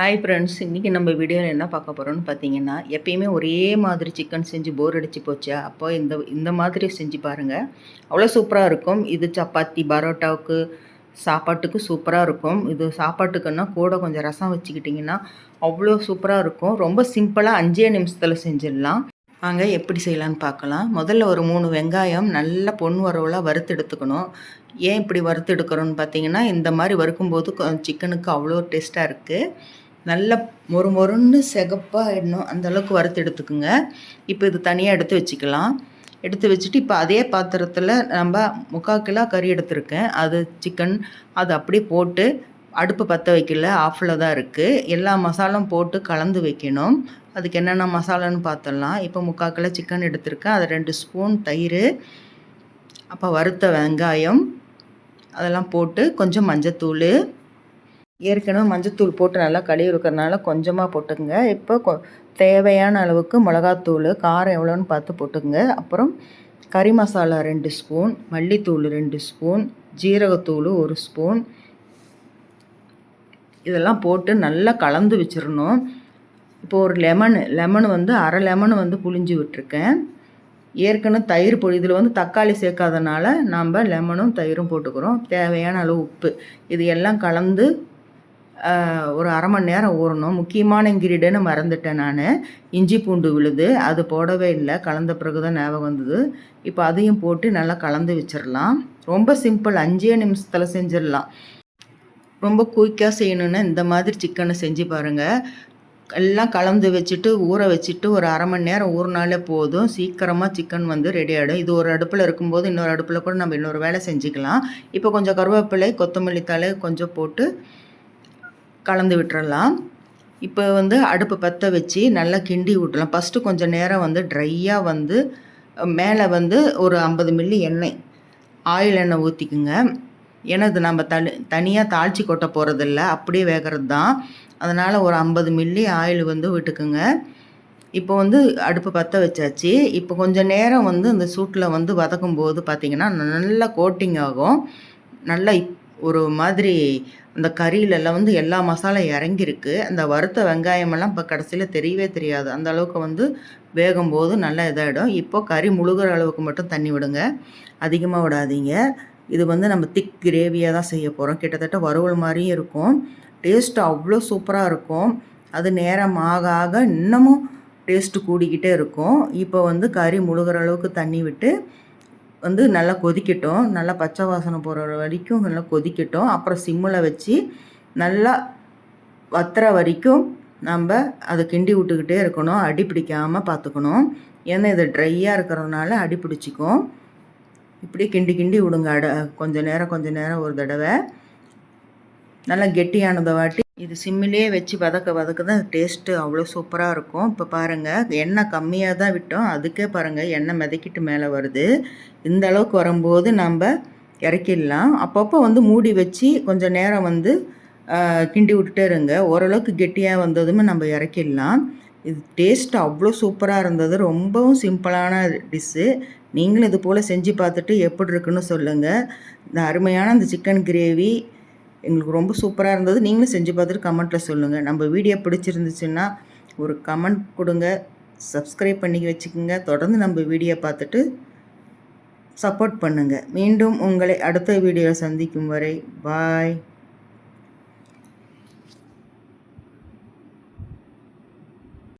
Hi friends இன்றைக்கி நம்ம வீடியோவில் என்ன பார்க்க போகிறோம்னு பார்த்தீங்கன்னா எப்பயுமே ஒரே மாதிரி சிக்கன் செஞ்சு போர் அடிச்சு போச்சா? அப்போ இந்த இந்த மாதிரி செஞ்சு பாருங்கள் அவ்வளோ சூப்பராக இருக்கும். இது சப்பாத்தி பரோட்டாவுக்கு சாப்பாட்டுக்கு சூப்பராக இருக்கும். இது சாப்பாட்டுக்குன்னா கூட கொஞ்சம் ரசம் வச்சுக்கிட்டிங்கன்னா அவ்வளோ சூப்பராக இருக்கும். ரொம்ப சிம்பிளாக அஞ்சே நிமிஷத்தில் செஞ்சிடலாம். வாங்க எப்படி செய்யலான்னு பார்க்கலாம். முதல்ல ஒரு மூணு வெங்காயம் நல்ல பொன் வரவலாக வறுத்து எடுத்துக்கணும். ஏன் இப்படி வறுத்து எடுக்கிறோன்னு பார்த்தீங்கன்னா இந்த மாதிரி வறுக்கும்போது சிக்கனுக்கு அவ்வளோ டேஸ்ட்டாக இருக்குது நல்ல மொறு மொறுன்னு செகப்பாகிடணும் அந்தளவுக்கு வறுத்து எடுத்துக்குங்க. இப்போ இது தனியாக எடுத்து வச்சுக்கலாம். எடுத்து வச்சுட்டு இப்போ அதே பாத்திரத்தில் நம்ம முக்கால் கிலோ கறி எடுத்திருக்கேன். அது சிக்கன் அது அப்படியே போட்டு அடுப்பு பற்ற வைக்கல ஆஃபில் தான் இருக்குது எல்லா மசாலும் போட்டு கலந்து வைக்கணும். அதுக்கு என்னென்ன மசாலான்னு பார்த்துடலாம் இப்போ முக்கால் கிலோ சிக்கன் எடுத்திருக்கேன். அது ரெண்டு ஸ்பூன் தயிர் அப்போ வறுத்த வெங்காயம் அதெல்லாம் போட்டு கொஞ்சம் மஞ்சத்தூள் ஏற்கனவே மஞ்சத்தூள் போட்டு நல்லா கழுவி இருக்கிறதுனால கொஞ்சமாக போட்டுக்கோங்க. இப்போ கொ தேவையான அளவுக்கு மிளகாத்தூள் காரம் எவ்வளோன்னு பார்த்து போட்டுக்கோங்க. அப்புறம் கறி மசாலா ரெண்டு ஸ்பூன் மல்லித்தூள் ரெண்டு ஸ்பூன் ஜீரகத்தூள் ஒரு ஸ்பூன். இதெல்லாம் போட்டு நல்லா கலந்து வச்சிடணும். இப்போ ஒரு லெமனு லெமன் வந்து அரை லெமன் வந்து புளிஞ்சு விட்டுருக்கேன். ஏற்கனவே தயிர் பொடி இதில் வந்து தக்காளி சேர்க்காதனால நம்ம லெமனும் தயிரும் போட்டுக்கிறோம். தேவையான அளவு உப்பு. இது எல்லாம் கலந்து ஒரு அரை மணி நேரம் ஊறணும். முக்கியமான இன்க்ரீடியன்ட் மறந்துட்டேன் நான். இஞ்சி பூண்டு விழுது. அது போடவே இல்லை. கலந்த பிறகு தான் ஞாபகம் வந்தது. இப்போ அதையும் போட்டு நல்லா கலந்து வச்சிடலாம். ரொம்ப சிம்பிள். அஞ்சே நிமிஷத்தில் செஞ்சிடலாம். ரொம்ப குயிக்காக செய்யணுன்னா இந்த மாதிரி சிக்கனை செஞ்சு பாருங்கள் எல்லாம் கலந்து வச்சுட்டு ஊற வச்சுட்டு ஒரு அரை மணி நேரம் ஊறினாலே போதும். சீக்கிரமாக சிக்கன் வந்து ரெடி ஆகிடும் இது ஒரு அடுப்பில் இருக்கும்போது இன்னொரு அடுப்பில் கூட நம்ம இன்னொரு வேலை செஞ்சுக்கலாம். இப்போ கொஞ்சம் கருவேப்பிலை கொத்தமல்லி தலை கொஞ்சம் போட்டு கலந்து விட்டுறலாம். இப்போ வந்து அடுப்பு பற்ற வச்சு நல்லா கிண்டி விட்டுலாம் ஃபஸ்ட்டு கொஞ்சம் நேரம் வந்து ட்ரையாக வந்து மேலே வந்து ஒரு ஐம்பது மில்லி எண்ணெய். ஆயில் எண்ணெய் ஊற்றிக்குங்க ஏன்னா இது நம்ம தனி தனியாக தாளித்து கொட்ட போகிறதில்ல அப்படியே வேகிறது தான் அதனால் ஒரு ஐம்பது மில்லி ஆயில் வந்து விட்டுக்குங்க. இப்போ வந்து அடுப்பு பற்ற வச்சாச்சு. இப்போ கொஞ்சம் நேரம் வந்து இந்த சூட்டில் வந்து வதக்கும் போது பார்த்திங்கன்னா நல்லா கோட்டிங் ஆகும். நல்லா ஒரு மாதிரி அந்த கறியிலெல்லாம் வந்து எல்லா மசாலா இறங்கியிருக்கு. அந்த வறுத்த வெங்காயமெல்லாம் இப்போ கடைசியில் தெரியவே தெரியாது. அந்த அளவுக்கு வந்து வேகும்போது நல்லா இதாகிடும் இப்போ கறி முழுகிற அளவுக்கு மட்டும் தண்ணி விடுங்க. அதிகமாக விடாதீங்க. இது வந்து நம்ம திக் கிரேவியாக தான் செய்ய போகிறோம் கிட்டத்தட்ட வறுவல் மாதிரியும் இருக்கும். டேஸ்ட்டு அவ்வளோ சூப்பராக இருக்கும். அது நேரம் ஆக ஆக இன்னமும் டேஸ்ட்டு கூடிக்கிட்டே இருக்கும். இப்போ வந்து கறி முழுகிற அளவுக்கு தண்ணி விட்டு வந்து நல்லா கொதிக்கட்டும். நல்லா பச்சை வாசனை போகிற வரைக்கும் நல்லா கொதிக்கட்டும். அப்புறம் சிம்மில் வச்சு நல்லா வத்துற வரைக்கும் நம்ம அதை கிண்டி விட்டுக்கிட்டே இருக்கணும். அடி பிடிக்காமல் பார்த்துக்கணும். ஏன்னா இது ட்ரையாக இருக்கிறதுனால அடி பிடிச்சிக்கும். இப்படி கிண்டி கிண்டி விடுங்க. அட கொஞ்சம் நேரம் கொஞ்சம் நேரம் ஒரு தடவை. நல்லா கெட்டியானதை வாட்டி இது சிம்மிலே வச்சு வதக்க வதக்க தான் டேஸ்ட்டு அவ்வளோ சூப்பராக இருக்கும். இப்போ பாருங்கள் எண்ணெய் கம்மியாக தான் விட்டோம். அதுக்கே பாருங்கள் எண்ணெய் மிதக்கிட்டு மேலே வருது. இந்த அளவுக்கு வரும்போது நம்ம இறக்கிடலாம். அப்பப்போ வந்து மூடி வச்சு கொஞ்சம் நேரம் வந்து கிண்டி விட்டுட்டே இருங்க. ஓரளவுக்கு கெட்டியாக வந்ததுமே நம்ம இறக்கிடலாம். இது டேஸ்ட் அவ்வளோ சூப்பராக இருந்தது. ரொம்பவும் சிம்பிளான டிஷ்ஷு நீங்களும் இது போல் செஞ்சு பார்த்துட்டு எப்படி இருக்குன்னு சொல்லுங்கள் இந்த அருமையான அந்த சிக்கன் கிரேவி எங்களுக்கு ரொம்ப சூப்பராக இருந்தது. நீங்களும் செஞ்சு பார்த்துட்டு கமெண்ட்டில் சொல்லுங்கள் நம்ம வீடியோ பிடிச்சிருந்துச்சுன்னா ஒரு கமெண்ட் கொடுங்க. சப்ஸ்கிரைப் பண்ணி வச்சுக்கோங்க. தொடர்ந்து நம்ம வீடியோ பார்த்துட்டு சப்போர்ட் பண்ணுங்கள் மீண்டும் உங்களை அடுத்த வீடியோவில் சந்திக்கும் வரை பாய்